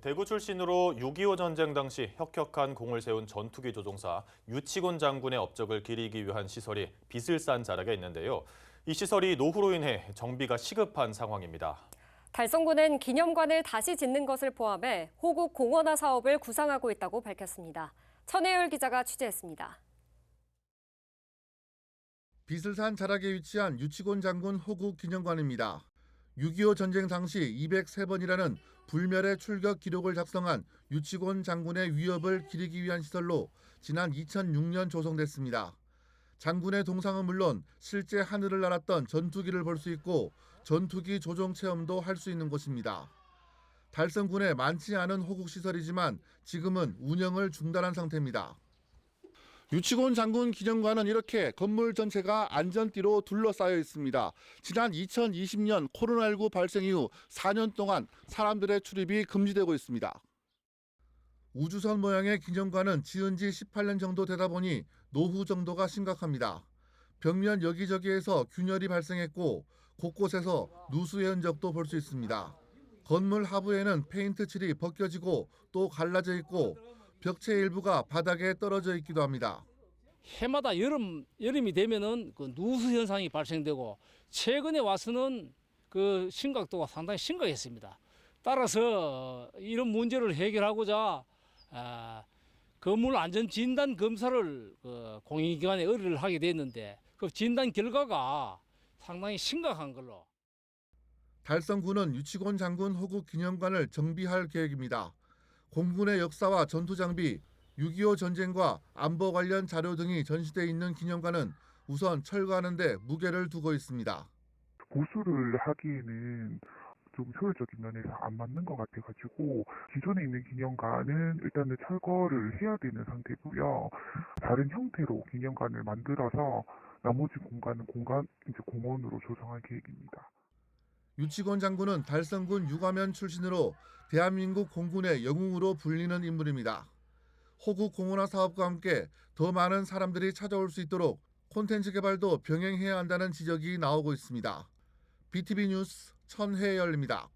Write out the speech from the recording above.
대구 출신으로 6.25 전쟁 당시 혁혁한 공을 세운 전투기 조종사 유치곤 장군의 업적을 기리기 위한 시설이 빚을 싼 자락에 있는데요. 이 시설이 노후로 인해 정비가 시급한 상황입니다. 달성군은 기념관을 다시 짓는 것을 포함해 호국 공원화 사업을 구상하고 있다고 밝혔습니다. 천혜율 기자가 취재했습니다. 비슬산 자락에 위치한 유치곤 장군 호국 기념관입니다. 6.25 전쟁 당시 203번이라는 불멸의 출격 기록을 작성한 유치곤 장군의 위협을 기리기 위한 시설로 지난 2006년 조성됐습니다. 장군의 동상은 물론 실제 하늘을 날았던 전투기를 볼 수 있고 전투기 조종 체험도 할 수 있는 곳입니다. 달성군에 많지 않은 호국 시설이지만 지금은 운영을 중단한 상태입니다. 유치곤 장군 기념관은 이렇게 건물 전체가 안전띠로 둘러싸여 있습니다. 지난 2020년 코로나19 발생 이후 4년 동안 사람들의 출입이 금지되고 있습니다. 우주선 모양의 기념관은 지은 지 18년 정도 되다 보니 노후 정도가 심각합니다. 벽면 여기저기에서 균열이 발생했고 곳곳에서 누수의 흔적도 볼 수 있습니다. 건물 하부에는 페인트 칠이 벗겨지고 또 갈라져 있고 벽체 일부가 바닥에 떨어져 있기도 합니다. 해마다 여름 여름이 되면은 그 누수 현상이 발생되고 최근에 와서는 그 심각도가 상당히 심각했습니다. 따라서 이런 문제를 해결하고자 아, 건물 안전 진단 검사를 그 공익기관에 의뢰를 하게 됐는데 그 진단 결과가 상당히 심각한 걸로 달성군은 유치곤 장군 호국 기념관을 정비할 계획입니다. 공군의 역사와 전투 장비, 6.25 전쟁과 안보 관련 자료 등이 전시돼 있는 기념관은 우선 철거하는 데 무게를 두고 있습니다. 보수를 하기에는 좀 효율적인 면에서 안 맞는 것 같아가지고 기존에 있는 기념관은 일단은 철거를 해야 되는 상태고요. 다른 형태로 기념관을 만들어서 나머지 공간은 공간 이제 공원으로 조성할 계획입니다. 유치곤 장군은 달성군 유가면 출신으로 대한민국 공군의 영웅으로 불리는 인물입니다. 호국 공원화 사업과 함께 더 많은 사람들이 찾아올 수 있도록 콘텐츠 개발도 병행해야 한다는 지적이 나오고 있습니다. BTV 뉴스 천혜열입니다.